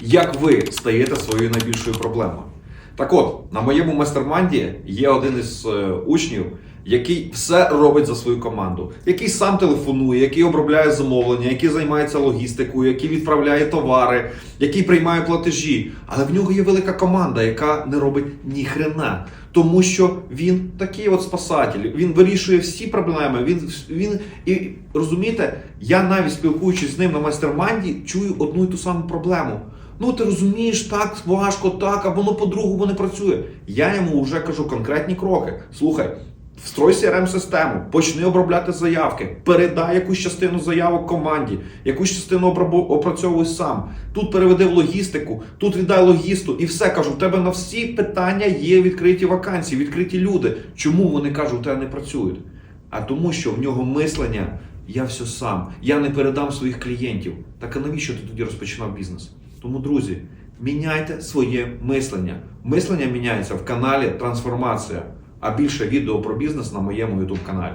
як ви стаєте своєю найбільшою проблемою. Так от, на моєму майстерманді є один із е, учнів, який все робить за свою команду, який сам телефонує, який обробляє замовлення, який займається логістикою, який відправляє товари, який приймає платежі. Але в нього є велика команда, яка не робить ні хрена. Тому що він такий от спасатель, він вирішує всі проблеми. Він, він і розумієте, я навіть спілкуючись з ним на майстерманді, чую одну і ту саму проблему. Ну, ти розумієш, так важко, так, а воно по-другому не працює. Я йому вже кажу конкретні кроки. Слухай, встрой crm систему почни обробляти заявки, передай якусь частину заявок команді, якусь частину опрацьовуй сам. Тут переведи в логістику, тут віддай логісту, і все кажу. В тебе на всі питання є відкриті вакансії, відкриті люди. Чому вони кажуть, у тебе не працюють? А тому, що в нього мислення. Я все сам, я не передам своїх клієнтів. Так а навіщо ти тоді розпочинав бізнес? Тому, друзі, міняйте своє мислення. Мислення міняється в каналі Трансформація, а більше відео про бізнес на моєму YouTube каналі.